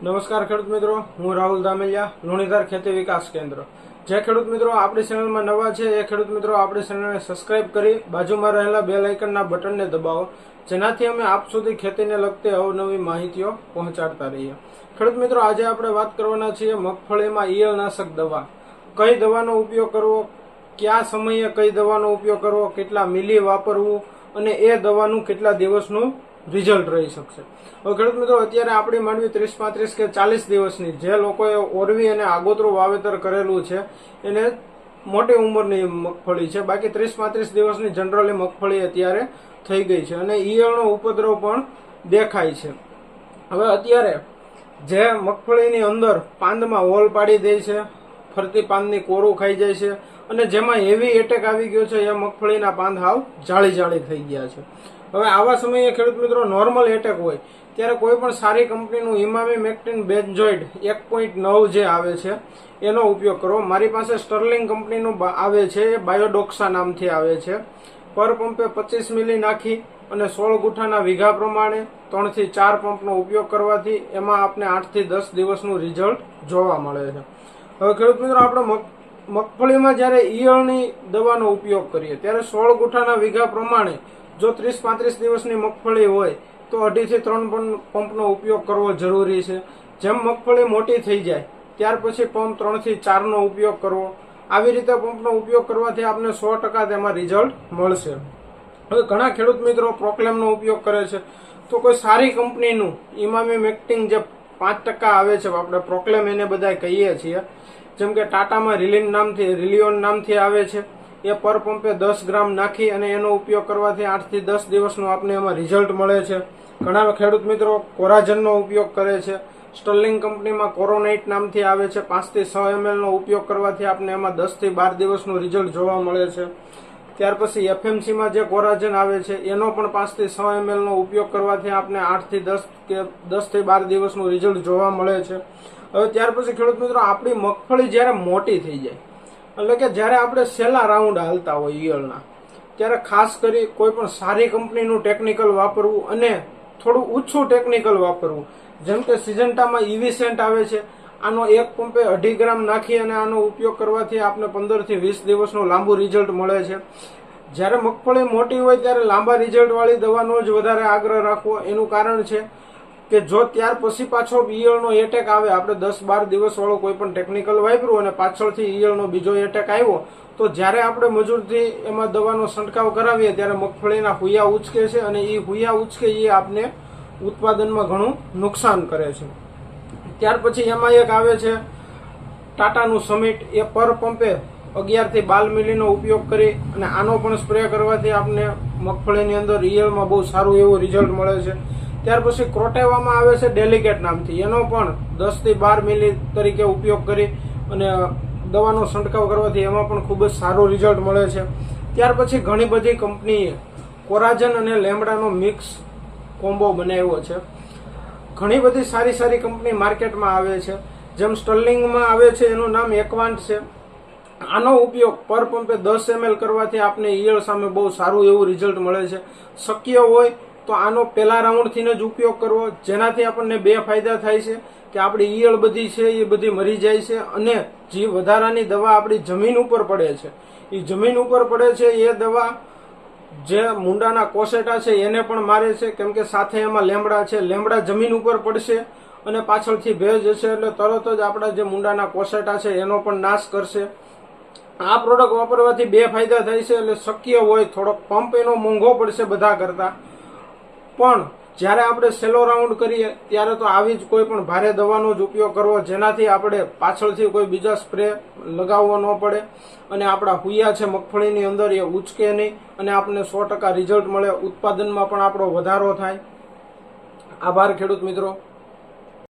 નમસ્કાર ખેડૂત મિત્રો, હું રાહુલ ધામેલિયા લુણીધર ખેતી વિકાસ કેન્દ્ર. જે ખેડૂત મિત્રો આપણી ચેનલમાં નવા છે, એ ખેડૂત મિત્રો આપણી ચેનલને સબસ્ક્રાઇબ કરી બાજુમાં રહેલા બે લાઇકનના બટનને દબાવો, જેનાથી અમે આપ સુધી ખેતીને લગતી અવનવી માહિતીઓ પહોંચાડતા રહીએ. ખેડૂત મિત્રો, આજે આપણે વાત કરવાના છીએ મગફળીમાં ઈયળનાશક દવા. કઈ દવાનો ઉપયોગ કરવો, કયા સમયે કઈ દવાનો ઉપયોગ કરવો, કેટલા મિલી વાપરવું, અને એ દવાનું કેટલા દિવસનું રિઝલ્ટ રહી શકશે. હવે ખેડૂત મિત્રો, અત્યારે આપણી માંડવી ત્રીસ પાંત્રીસ કે ચાલીસ દિવસની જે લોકોએ ઓરવી અને આગોતરું વાવેતર કરેલું છે, એને મોટી ઉંમરની મગફળી છે. બાકી ત્રીસ પાંત્રીસ દિવસની જનરલી મગફળી અત્યારે થઈ ગઈ છે અને ઈયળનો ઉપદ્રવ પણ દેખાય છે. હવે અત્યારે જે મગફળીની અંદર પાંદમાં હોલ પાડી દે છે, ફરતી પાંદની કોરું ખાઈ જાય છે અને જેમાં હેવી એટેક આવી ગયો છે, એ મગફળીના પાંદ હાવ જાળી જાળી થઈ ગયા છે. હવે આવા સમયે ખેડૂત મિત્રો નોર્મલ એટેક હોય, ત્યારે કોઈ પણ સારી કંપનીનું ઇમામી મેક્ટિન બેન્જોઇડ એક પોઈન્ટ નવ જે આવે છે, એનો ઉપયોગ કરો. મારી પાસે સ્ટર્લિંગ કંપનીનું આવે છે, એ બાયોડોક્સા નામથી આવે છે. પર પંપે પચીસ મિલી નાખી અને સોળ ગુઠાના વીઘા પ્રમાણે ત્રણથી ચાર પંપનો ઉપયોગ કરવાથી એમાં આપને આઠથી દસ દિવસનું રિઝલ્ટ જોવા મળે છે. હવે ખેડૂત મિત્રો, આપણે મગ મગફળીમાં જ્યારે ઈયળની દવાનો ઉપયોગ કરીએ, ત્યારે સોળ ગુઠાના વીઘા પ્રમાણે જો ત્રીસ પાંત્રીસ દિવસની મગફળી હોય, તો અઢીથી ત્રણ પંપનો ઉપયોગ કરવો જરૂરી છે. જેમ મગફળી મોટી થઈ જાય, ત્યાર પછી પંપ ત્રણથી ચારનો ઉપયોગ કરવો. આવી રીતે પંપનો ઉપયોગ કરવાથી આપને સો ટકા તેમાં રિઝલ્ટ મળશે. હવે ઘણા ખેડૂત મિત્રો પ્રોક્લેમનો ઉપયોગ કરે છે. તો કોઈ સારી કંપનીનું ઇમામી મેક્ટિંગ જે પાંચ ટકા આવે છે, આપણે પ્રોક્લેમ એને બધા કહીએ છીએ. જેમ કે ટાટામાં રિલિન નામથી, રિલિયોન નામથી આવે છે. એ પર પંપે દસ ગ્રામ નાખી અને એનો ઉપયોગ કરવાથી આઠથી દસ દિવસનું આપને એમાં રિઝલ્ટ મળે છે. ઘણા ખેડૂત મિત્રો કોરાજનનો ઉપયોગ કરે છે. સ્ટર્લિંગ કંપનીમાં કોરોનાઇટ નામથી આવે છે. પાંચથી છ એમએલનો ઉપયોગ કરવાથી આપને એમાં દસથી બાર દિવસનું રિઝલ્ટ જોવા મળે છે. ત્યાર પછી એફએમસીમાં જે કોરાજન આવે છે, એનો પણ પાંચથી છ એમએલનો ઉપયોગ કરવાથી આપને આઠથી દસ કે દસથી બાર દિવસનું રિઝલ્ટ જોવા મળે છે. હવે ત્યાર પછી ખેડૂત મિત્રો, આપણી મગફળી જ્યારે મોટી થઈ જાય એટલે કે જ્યારે આપણે છેલ્લા રાઉન્ડ હાલતા હોય ઈયળના, ત્યારે ખાસ કરી કોઈ પણ સારી કંપનીનું ટેકનિકલ વાપરવું અને થોડું ઓછું ટેકનિકલ વાપરવું. જેમ કે સિજન્ટામાં ઇવીસેન્ટ આવે છે, આનો એક પંપે અઢી ગ્રામ નાખી અને આનો ઉપયોગ કરવાથી આપને પંદરથી વીસ દિવસનું લાંબુ રિઝલ્ટ મળે છે. જ્યારે મગફળી મોટી હોય ત્યારે લાંબા રિઝલ્ટવાળી દવાનો જ વધારે આગ્રહ રાખવો એનું કારણ છે. કે જો ત્યાર પછી પાછો ઈયળનો એટેક આવે, આપણે દસ બાર દિવસ વાળો કોઈ પણ ટેકનિકલ વાપર્યું અને પાછળથી ઈયળનો બીજો એટેક આવ્યો, તો જ્યારે આપણે મજૂરથી એમાં દવાનો છંટકાવ કરાવીએ, ત્યારે મગફળીના હુયા ઉચકે છે અને એ હુયા ઉચકે એ આપને ઉત્પાદનમાં ઘણું નુકસાન કરે છે. ત્યાર પછી એમાં એક આવે છે, ટાટાનું સમિટ એ પર પંપે અગિયારથી બાલમિલીનો ઉપયોગ કરી અને આનો પણ સ્પ્રે કરવાથી આપને મગફળીની અંદર ઈયળમાં બહુ સારું એવું રિઝલ્ટ મળે છે. ત્યાર પછી ક્રોટેવામાં આવે છે ડેલિકેટ નામથી. એનો પણ દસથી બાર મિલી તરીકે ઉપયોગ કરી અને દવાનો છંટકાવ કરવાથી એમાં પણ ખૂબ જ સારું રિઝલ્ટ મળે છે. ત્યાર પછી ઘણી બધી કંપનીએ કોરાજન અને લેમડાનો મિક્સ કોમ્બો બનાવ્યો છે. ઘણી બધી સારી સારી કંપની માર્કેટમાં આવે છે. જેમ સ્ટર્લિંગમાં આવે છે, એનું નામ એકવાન્ટ છે. આનો ઉપયોગ પર પંપે દસ એમએલ કરવાથી આપને ઈયળ સામે બહુ સારું એવું રિઝલ્ટ મળે છે. શક્ય હોય તો આનો પહેલા રાઉન્ડથી જ ઉપયોગ કરવો, જેનાથી આપણને બે ફાયદા થાય છે, કે આપણી ઈયળ બધી છે, એ બધી મરી જાય છે, અને જે વધારાની દવા આપણી જમીન ઉપર પડે છે. એ જમીન ઉપર પડે છે, એ દવા જે મુંડાના કોસેટા છે, એને પણ મારે છે, કેમ કે સાથે એમાં લેમડા છે, લેમડા જમીન ઉપર પડશે, અને પાછળથી ભેજ હશે, એટલે તરત જ આપણા જે મુંડાના કોસેટા છે, એનો પણ નાશ કરશે. આ પ્રોડક્ટ વાપરવાથી બે ફાયદા થાય છે, એટલે શક્ય હોય થોડોક પંપ એનો મોંઘો પડશે બધા કરતા. પણ જ્યારે આપણે સેલો રાઉન્ડ કરીએ, ત્યારે તો આવી જ કોઈ પણ ભારે દવાનો જ ઉપયોગ કરવો, જેનાથી આપણે પાછળથી કોઈ બીજા સ્પ્રે લગાવવો ન પડે. અને આપણા હુયા છે મગફળીની અંદર એ ઉચકે નહીં, અને આપણને સો ટકા રિઝલ્ટ મળે, ઉત્પાદનમાં પણ આપણો વધારો થાય. આભાર ખેડૂત મિત્રો.